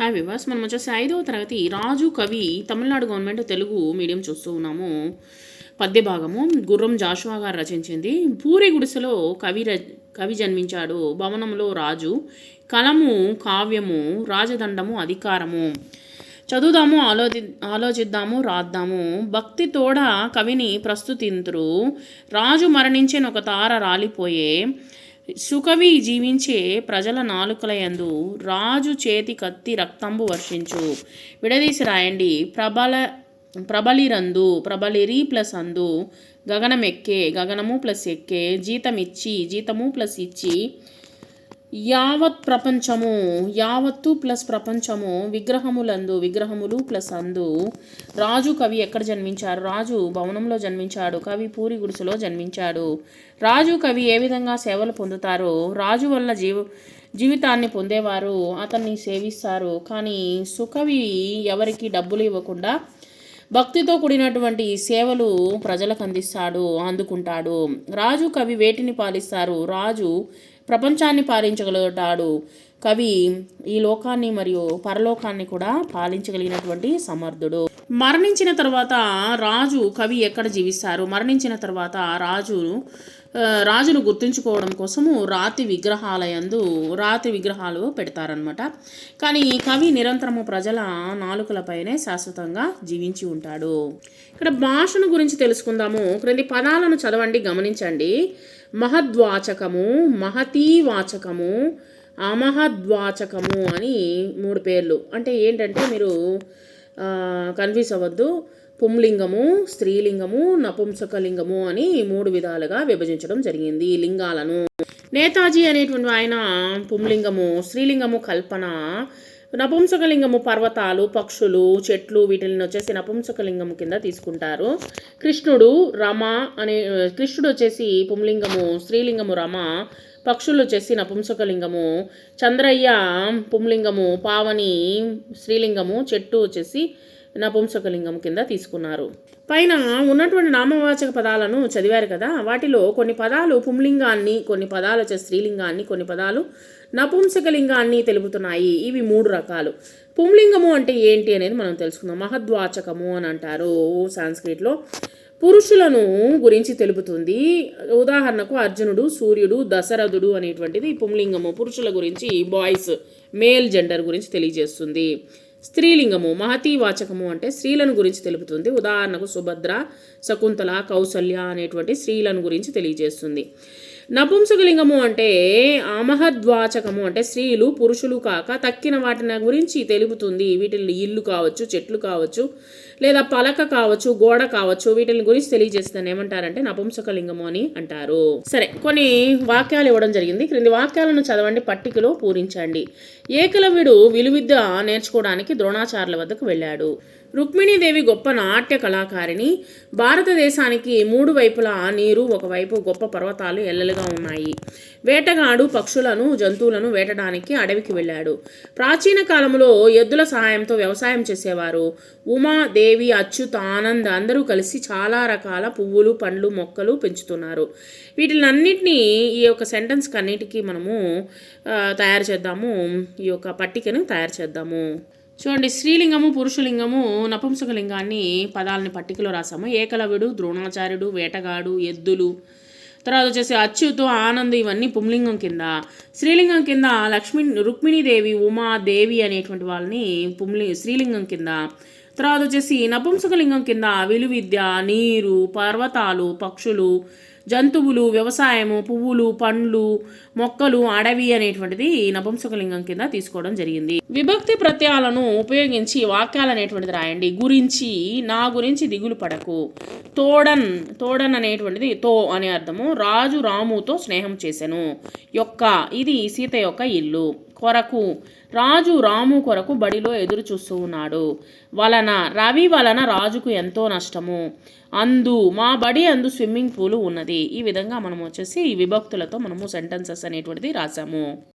Hi వివాస్ మనం వచ్చేసి ఐదవ తరగతి రాజు కవి తమిళనాడు గవర్నమెంట్ తెలుగు మీడియం చూస్తూ ఉన్నాము. పద్య భాగము గుర్రం జాషువా గారు రచించింది. పూరి గుడిసెలో కవి ర కవి జన్మించాడు. భవనంలో రాజు కలము కావ్యము రాజదండము అధికారము. చదువుదాము ఆలోచి ఆలోచిద్దాము రాద్దాము. భక్తి తోడ కవిని ప్రస్తుతింతురు. రాజు మరణించిన ఒక తార రాలిపోయే సుకవి జీవించే ప్రజల నాలుకలయందు రాజు చేతి కత్తి రక్తంబు వర్షించు. విడదీసి రాయండి ప్రబల ప్రబలిరందు ప్రబలిరి ప్లస్ అందు గగనం ఎక్కే గగనము ప్లస్ ఎక్కే జీతమిచ్చి జీతము ప్లస్ ఇచ్చి యావత్ ప్రపంచము యావత్తు ప్లస్ ప్రపంచము విగ్రహములందు విగ్రహములు ప్లస్ అందు. రాజు కవి ఎక్కడ జన్మించారు? రాజు భవనంలో జన్మించాడు కవి పూరి గుడిసెలో జన్మించాడు. రాజు కవి ఏ విధంగా సేవలు పొందుతారు? రాజు వల్ల జీవ జీవితాన్ని పొందేవారు అతన్ని సేవిస్తారు. కానీ సుకవి ఎవరికి డబ్బులు ఇవ్వకుండా భక్తితో కూడినటువంటి సేవలు ప్రజలకు అందిస్తాడు అందుకుంటాడు. రాజు కవి వేటిని పాలిస్తారు? రాజు ప్రపంచాన్ని పాలించగలుగుతాడు. కవి ఈ లోకాన్ని మరియు పరలోకాన్ని కూడా పాలించగలిగినటువంటి సమర్థుడు. మరణించిన తర్వాత రాజు కవి ఎక్కడ జీవిస్తారు? మరణించిన తర్వాత రాజు రాజును గుర్తుంచుకోవడం కోసము రాతి విగ్రహాలయందు రాతి విగ్రహాలు పెడతారనమాట కానీ కవి నిరంతరము ప్రజల నాలుకలపైనే శాశ్వతంగా జీవించి ఉంటాడు. ఇక్కడ భాషను గురించి తెలుసుకుందాము. క్రింది పదాలను చదవండి గమనించండి. మహద్వాచకము మహతీవాచకము అమహద్వాచకము అని మూడు పేర్లు. అంటే ఏంటంటే మీరు కన్ఫ్యూజ్ అవ్వద్దు. పుంలింగము స్త్రీలింగము నపుంసకలింగము అని మూడు విధాలుగా విభజించడం జరిగింది ఈ లింగాలను. నేతాజీ అనేటువంటి ఆయన పుంలింగము స్త్రీలింగము కల్పన నపుంసకలింగము పర్వతాలు పక్షులు చెట్లు వీటిని వచ్చేసి నపుంసకలింగం కింద తీసుకుంటారు. కృష్ణుడు రమ అనే కృష్ణుడు వచ్చేసి పుంలింగము స్త్రీలింగము రమ పక్షులు వచ్చేసి నపుంసకలింగము చంద్రయ్య పుంలింగము పావని స్త్రీలింగము చెట్టు వచ్చేసి నపుంసకలింగం కింద తీసుకున్నారు. పైన ఉన్నటువంటి నామవాచక పదాలను చదివారు కదా వాటిలో కొన్ని పదాలు పుంలింగాన్ని కొన్ని పదాలు వచ్చే స్త్రీలింగాన్ని కొన్ని పదాలు నపుంసకలింగాన్ని తెలుపుతున్నాయి. ఇవి మూడు రకాలు. పుంలింగము అంటే ఏంటి అనేది మనం తెలుసుకుందాం. మహద్వాచకము అని అంటారు సాంస్క్రిట్లో. పురుషులను గురించి తెలుపుతుంది. ఉదాహరణకు అర్జునుడు సూర్యుడు దశరథుడు అనేటువంటిది పుంలింగము. పురుషుల గురించి బాయ్స్ మేల్ జెండర్ గురించి తెలియజేస్తుంది. స్త్రీలింగము మహతీవాచకము అంటే స్త్రీలను గురించి తెలుపుతుంది. ఉదాహరణకు సుభద్ర శకుంతల కౌసల్య అనేటువంటి స్త్రీలను గురించి తెలియజేస్తుంది. నపుంసకలింగము అంటే అమహద్వాచకము అంటే స్త్రీలు పురుషులు కాక తక్కిన వాటిని గురించి తెలుపుతుంది. వీటిని ఇల్లు కావచ్చు చెట్లు కావచ్చు లేదా పలక కావచ్చు గోడ కావచ్చు వీటిని గురించి తెలియజేస్తుందని ఏమంటారంటే నపుంసకలింగము అని అంటారు. సరే కొన్ని వాక్యాలు ఇవ్వడం జరిగింది. క్రింది వాక్యాలను చదవండి పట్టికలో పూరించండి. ఏకలవ్యుడు విలువిద్య నేర్చుకోవడానికి ద్రోణాచార్యుల వద్దకు వెళ్ళాడు. రుక్మిణీదేవి గొప్ప నాట్య కళాకారిణి. భారతదేశానికి మూడు వైపులా నీరు ఒకవైపు గొప్ప పర్వతాలు ఎల్లలుగా ఉన్నాయి. వేటగాడు పక్షులను జంతువులను వేటడానికి అడవికి వెళ్ళాడు. ప్రాచీన కాలంలో ఎద్దుల సహాయంతో వ్యవసాయం చేసేవారు. ఉమా దేవి అచ్యుత్ ఆనంద్ అందరూ కలిసి చాలా రకాల పువ్వులు పండ్లు మొక్కలు పెంచుతున్నారు. వీటినన్నిటినీ ఈ యొక్క సెంటెన్స్ కన్నిటికీ మనము తయారు చేద్దాము. ఈ యొక్క పట్టికను తయారు చేద్దాము. చూడండి స్త్రీలింగము పురుషలింగము నపుంసకలింగాన్ని పదాలని పట్టికలో రాసాము. ఏకలవ్యుడు ద్రోణాచార్యుడు వేటగాడు ఎద్దులు. తర్వాత వచ్చేసి అచ్యుతు ఆనంద్ ఇవన్నీ పుంలింగం కింద. స్త్రీలింగం కింద లక్ష్మి రుక్మిణీదేవి ఉమా దేవి అనేటువంటి వాళ్ళని పుంలి స్త్రీలింగం కింద తర్వాత వచ్చేసి నపుంసకలింగం కింద విలువిద్య నీరు పర్వతాలు పక్షులు జంతువులు వ్యవసాయము పువ్వులు పండ్లు మొక్కలు అడవి అనేటువంటిది నపుంసకలింగం కింద తీసుకోవడం జరిగింది. విభక్తి ప్రత్యయాలను ఉపయోగించి వాక్యాలు అనేటువంటిది రాయండి. గురించి నా గురించి దిగులు పడకు. తోడన్ తోడన్ అనేటువంటిది తో అనే అర్థము. రాజు రాముతో స్నేహం చేశాను యొక్క ఇది సీత యొక్క ఇల్లు. కొరకు రాజు రాము కొరకు బడిలో ఎదురు చూస్తూ ఉన్నాడు. వలన రవి వలన రాజుకు ఎంతో నష్టము. అందు మా బడి అందు స్విమ్మింగ్ పూల్ ఉన్నది. ఈ విధంగా మనం వచ్చేసి విభక్తులతో మనము సెంటెన్సెస్ అనేటువంటిది రాసాము.